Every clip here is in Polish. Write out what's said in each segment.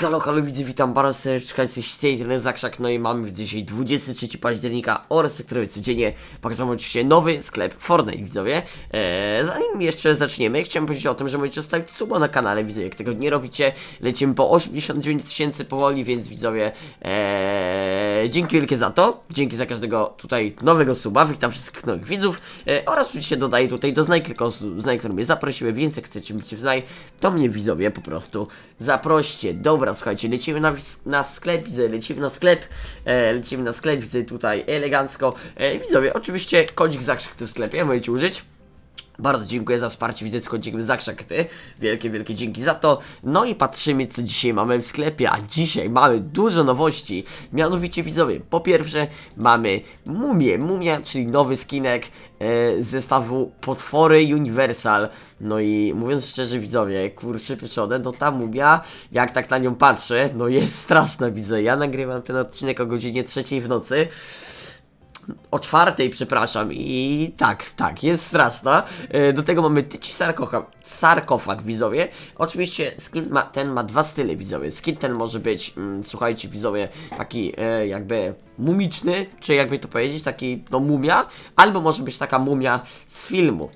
Halo, halo, widzę, witam bardzo serdecznie, z tej strony Zakrzak, no i mamy dzisiaj 23 października oraz który codziennie pokażę oczywiście nowy sklep Fortnite, widzowie. Eee, zanim jeszcze zaczniemy, chciałem powiedzieć o tym, że możecie zostawić suba na kanale, widzowie, jak tego nie robicie, lecimy po 89 tysięcy powoli, więc widzowie, eee, dzięki wielkie za to, dzięki za każdego tutaj nowego suba, witam wszystkich nowych widzów eee, oraz oczywiście dodaję tutaj do znaj, tylko znaj, który mnie zaprosiły, więc jak chcecie być w znaj, to mnie widzowie po prostu zaproście. Dobra, słuchajcie, lecimy na, na sklep, widzę, lecimy na sklep, e, lecimy na sklep, widzę tutaj elegancko. E, widzowie, oczywiście kodzik zakrzak w sklepie możecie użyć. Bardzo dziękuję za wsparcie, widzę z kodzikiem zakrzak ty. Wielkie, wielkie dzięki za to. No i patrzymy, co dzisiaj mamy w sklepie. A dzisiaj mamy dużo nowości. Mianowicie widzowie, po pierwsze mamy Mumię. Mumia, czyli nowy skinek e, zestawu Potwory Universal. No i mówiąc szczerze, widzowie, kurczę pieczone, no ta mumia, jak tak na nią patrzę, no jest straszna, widzę. Ja nagrywam ten odcinek o godzinie trzeciej w nocy o czwartej, przepraszam, i tak, tak, jest straszna. E, Do tego mamy tyci sarkofa- sarkofag, widzowie. Oczywiście skin ma, ten ma dwa style, widzowie. Skin ten może być, mm, słuchajcie, widzowie, taki e, jakby mumiczny, czy jakby to powiedzieć, taki, no mumia, albo może być taka mumia z filmu.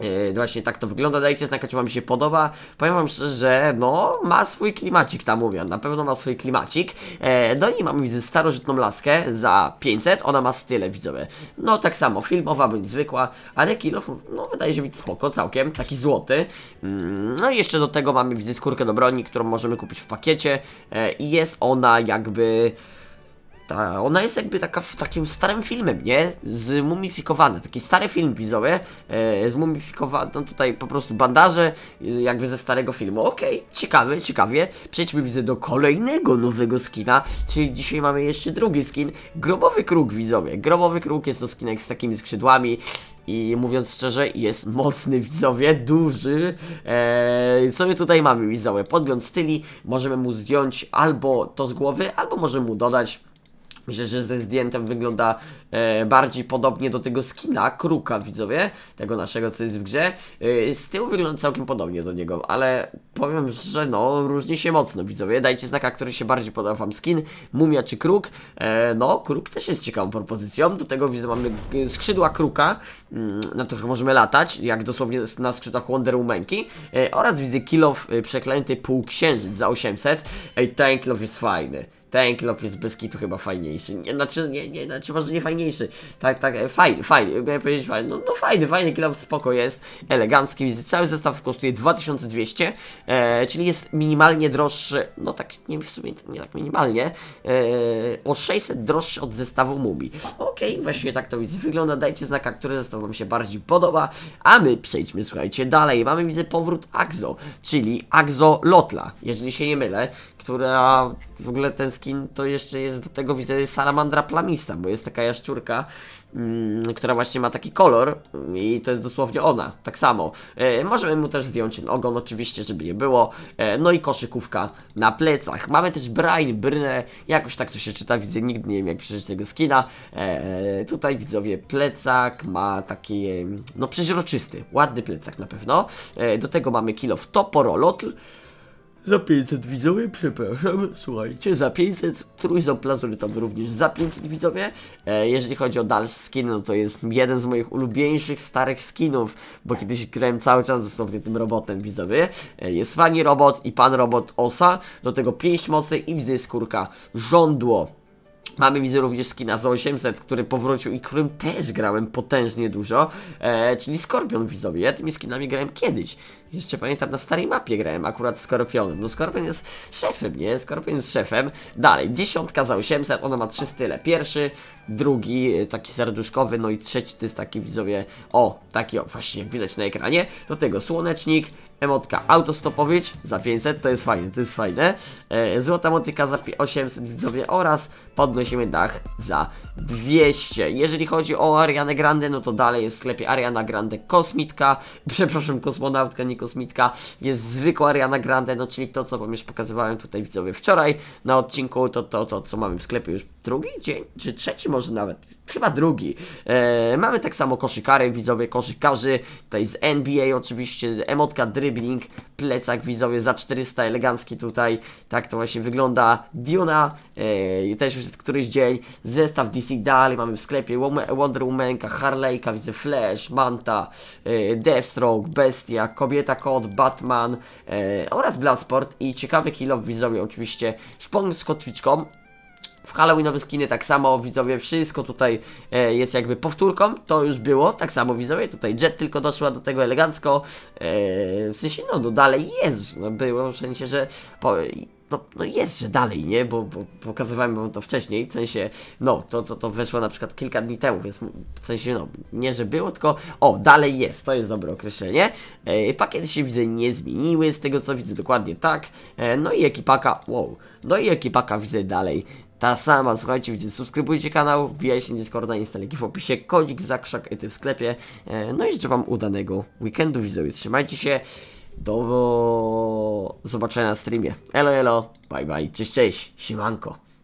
Yy, właśnie tak to wygląda, dajcie znać, czy wam się podoba. Powiem wam szczerze, że no, ma swój klimacik ta mówię, na pewno ma swój klimacik. E, no i mamy, widzę, starożytną laskę za 500, ona ma style, widzowie. No tak samo, filmowa bądź zwykła, ale kilo, no wydaje się być spoko, całkiem, taki złoty. Mm, no i jeszcze do tego mamy, widzę, skórkę do broni, którą możemy kupić w pakiecie e, i jest ona jakby... Ta, ona jest jakby taka w takim starym filmem, nie? Zmumifikowana. Taki stary film widzowie, e, zmumifikowana, no tutaj po prostu bandaże, e, jakby ze starego filmu. Okej, ciekawe, ciekawie. Przejdźmy widzę do kolejnego nowego skina, czyli dzisiaj mamy jeszcze drugi skin. Grobowy kruk widzowie. Grobowy kruk jest to skinek z takimi skrzydłami. I mówiąc szczerze, jest mocny widzowie, duży. Eee, co my tutaj mamy widzowie? Podgląd styli, możemy mu zdjąć albo to z głowy, albo możemy mu dodać Myślę, że ze zdjętem wygląda e, bardziej podobnie do tego skina, kruka widzowie, tego naszego, co jest w grze. E, z tyłu wygląda całkiem podobnie do niego, ale powiem, że no, różni się mocno widzowie. Dajcie znaka, który się bardziej podoba wam skin, mumia czy kruk. E, no, kruk też jest ciekawą propozycją. Do tego widzę, mamy skrzydła kruka, mm, na których możemy latać, jak dosłownie na skrzydłach Wonder Womanki. E, oraz widzę kilof e, przeklęty półksiężyc za 800. Ej, ten kilof jest fajny. Ten klop jest bez kitu chyba fajniejszy. Nie, znaczy, nie, nie, znaczy może nie fajniejszy. Tak, tak, e, fajny, fajny, miałem powiedzieć fajny. No, no fajny, fajny klop, spoko jest, elegancki. Cały zestaw kosztuje 2200, e, czyli jest minimalnie droższy, no tak, nie w sumie nie tak minimalnie, e, o 600 droższy od zestawu Mubi. Okej, właściwie tak to widzę. Wygląda, dajcie znaka, który zestaw Wam się bardziej podoba, a my przejdźmy, słuchajcie, dalej. Mamy, widzę, powrót Axo, czyli Axo Lotla, jeżeli się nie mylę, która w ogóle ten skin to jeszcze jest do tego widzę salamandra plamista, bo jest taka jaszczurka, mm, która właśnie ma taki kolor i to jest dosłownie ona, tak samo. E, możemy mu też zdjąć ten ogon oczywiście, żeby nie było. E, no i koszykówka na plecach. Mamy też Brain, Brynę, jakoś tak to się czyta, widzę, nigdy nie wiem jak przeczytać tego skina. E, tutaj widzowie plecak ma taki, no przeźroczysty, ładny plecak na pewno. Do tego mamy kilo w Toporolotl. Za 500 widzowie, przepraszam, słuchajcie, za 500, trójząb plazury tam również za 500 widzowie. E, jeżeli chodzi o dalsze skiny, no to jest jeden z moich ulubieńszych starych skinów, bo kiedyś grałem cały czas dosłownie tym robotem widzowie. E, jest fani robot i pan robot Osa, do tego pięść mocy i widzę skórka żądło. Mamy widzę również skina za 800, który powrócił i którym też grałem potężnie dużo, e, czyli Skorpion widzowie. Ja tymi skinami grałem kiedyś. Jeszcze pamiętam na starej mapie grałem akurat Skorpionem. No Skorpion jest szefem, nie? Skorpion jest szefem. Dalej, dziesiątka za 800, ona ma trzy style. Pierwszy, drugi e, taki serduszkowy, no i trzeci to jest taki widzowie, o, taki o, właśnie jak widać na ekranie. Do tego słonecznik, emotka autostopowicz za 500, to jest fajne, to jest fajne. E, złota motyka za pi- 800 widzowie oraz podnosimy dach za 200. Jeżeli chodzi o Arianę Grande, no to dalej jest w sklepie Ariana Grande Kosmitka, przepraszam, kosmonautka, nie kosmitka, jest zwykła Ariana Grande, no czyli to, co wam już pokazywałem tutaj widzowie wczoraj na odcinku, to to, to co mamy w sklepie już drugi dzień, czy trzeci może nawet, chyba drugi. E, mamy tak samo koszykary, widzowie koszykarzy, tutaj z NBA oczywiście, emotka dribble, Link, plecak widzowie za 400 elegancki tutaj, tak to właśnie wygląda, Duna, e, też już jest któryś dzień, zestaw DC dalej mamy w sklepie, Wonder Womanka, Harley'ka, widzę Flash, Manta, e, Deathstroke, Bestia, Kobieta Kot, Batman e, oraz Bloodsport. I ciekawy kill widzowie oczywiście, szpong z kotwiczką, w Halloweenowe skiny tak samo, widzowie, wszystko tutaj e, jest jakby powtórką, to już było, tak samo widzowie, tutaj Jet tylko doszła do tego elegancko, e, w sensie, no, no dalej jest, no było w sensie, że po, no, no jest, że dalej, nie, bo, bo pokazywałem wam to wcześniej, w sensie, no, to, to, to weszło na przykład kilka dni temu, więc w sensie, no, nie, że było, tylko, o, dalej jest, to jest dobre określenie, e, pakiety się, widzę, nie zmieniły, z tego co widzę, dokładnie tak, e, no i ekipaka, wow, no i ekipaka widzę dalej, ta sama, słuchajcie, widzicie, subskrybujcie kanał, wbijajcie na Discorda, instaliki w opisie, kodzik zakrzak ety w sklepie, e, no i życzę wam udanego weekendu, widzowie, trzymajcie się, do zobaczenia na streamie, elo elo, bye bye, cześć, cześć, siemanko.